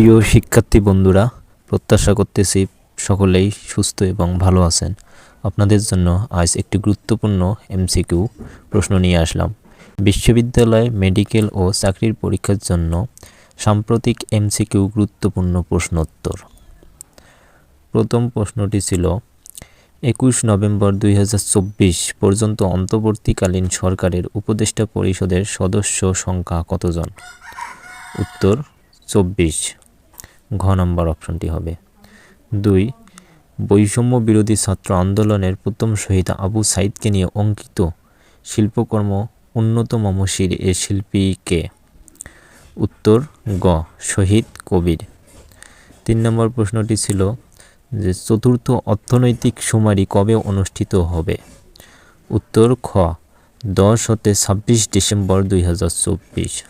প্রিয় শিক্ষার্থী বন্ধুরা, প্রত্যাশা করতেছি সকলেই সুস্থ এবং ভালো আছেন। আপনাদের জন্য আজ একটি গুরুত্বপূর্ণ এমসিকিউ প্রশ্ন নিয়ে আসলাম। বিশ্ববিদ্যালয় মেডিকেল ও চাকরির পরীক্ষার জন্য সাম্প্রতিক এমসিকিউ গুরুত্বপূর্ণ প্রশ্নোত্তর। প্রথম প্রশ্নটি ছিল, একুশ নভেম্বর দুই হাজার চব্বিশ পর্যন্ত অন্তর্বর্তীকালীন সরকারের উপদেষ্টা পরিষদের সদস্য সংখ্যা কতজন? উত্তর, চব্বিশ। ঘ নম্বর অপশনটি হবে। দুই বৈষম্য বিরোধী ছাত্র আন্দোলনের প্রথম শহীদ আবু সাইদকে নিয়ে অঙ্কিত শিল্পকর্ম উন্নত মমশির এ শিল্পীকে উত্তর, গ, শহীদ কবির। তিন নম্বর প্রশ্নটি ছিল যে চতুর্থ অর্থনৈতিক শুমারি কবে অনুষ্ঠিত হবে? উত্তর, খ, দশ হতে ছাব্বিশ ডিসেম্বর দুই হাজার চব্বিশ।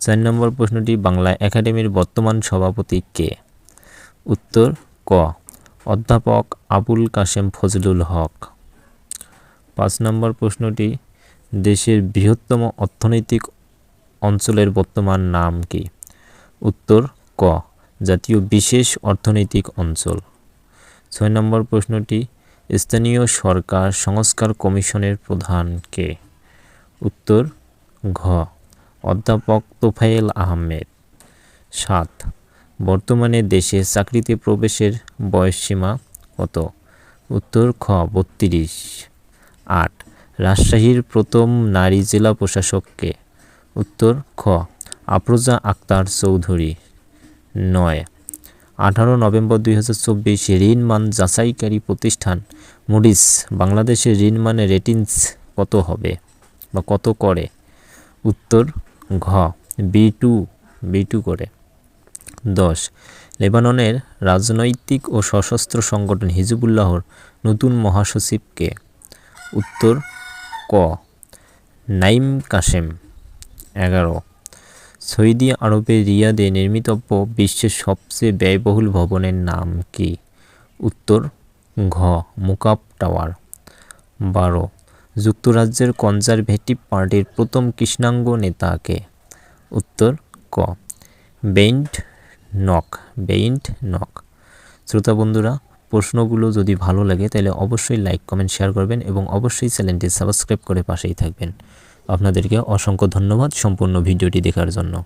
চার নম্বর প্রশ্নটি বাংলা একাডেমির বর্তমান সভাপতি কে? উত্তর, ক। অধ্যাপক আবুল কাশেম ফজলুল হক। পাঁচ নম্বর প্রশ্নটি, দেশের বৃহত্তম অর্থনৈতিক অঞ্চলের বর্তমান নাম কি? উত্তর, ক। জাতীয় বিশেষ অর্থনৈতিক অঞ্চল। ছয় নম্বর প্রশ্নটি, স্থানীয় সরকার সংস্কার কমিশনের প্রধান কে? উত্তর, ঘ। অধ্যাপক তোফায়েল আহমেদ। সাত, বর্তমানে দেশে চাকরিতে প্রবেশের বয়সসীমা কত? উত্তর, খ, বত্রিশ। আট, রাজশাহীর প্রথম নারী জেলা প্রশাসককে উত্তর, খ, আফরোজা আক্তার চৌধুরী। নয়, আঠারো নভেম্বর দুই হাজার চব্বিশ ঋণ মান যাচাইকারী প্রতিষ্ঠান মুডিস বাংলাদেশের ঋণ মানে রেটিংস কত হবে বা কত করে? উত্তর ঘ বি টু বি টু করে। দশ, লেবাননের রাজনৈতিক ও সশস্ত্র সংগঠন হিজবুল্লাহর নতুন মহাসচিবকে উত্তর, ক, নাইম কাসেম এগারো, সৌদি আরবের রিয়াদে নির্মিতব্য বিশ্বের সবচেয়ে ব্যয়বহুল ভবনের নাম কি? উত্তর, ঘ মুকাপ টাওয়ার। বারো যুক্তরাজ্যের কনজারভেটিভ পার্টির প্রথম কৃষ্ণাঙ্গ নেতাকে। উত্তর, ক। বেইন্ট নক বেইন্ট নক। শ্রোতা বন্ধুরা, প্রশ্নগুলো যদি ভালো লাগে, তাহলে অবশ্যই লাইক, কমেন্ট, শেয়ার করবেন এবং অবশ্যই চ্যানেলটি সাবস্ক্রাইব করে পাশেই থাকবেন। আপনাদেরকে অসংখ্য ধন্যবাদ সম্পূর্ণ ভিডিওটি দেখার জন্য।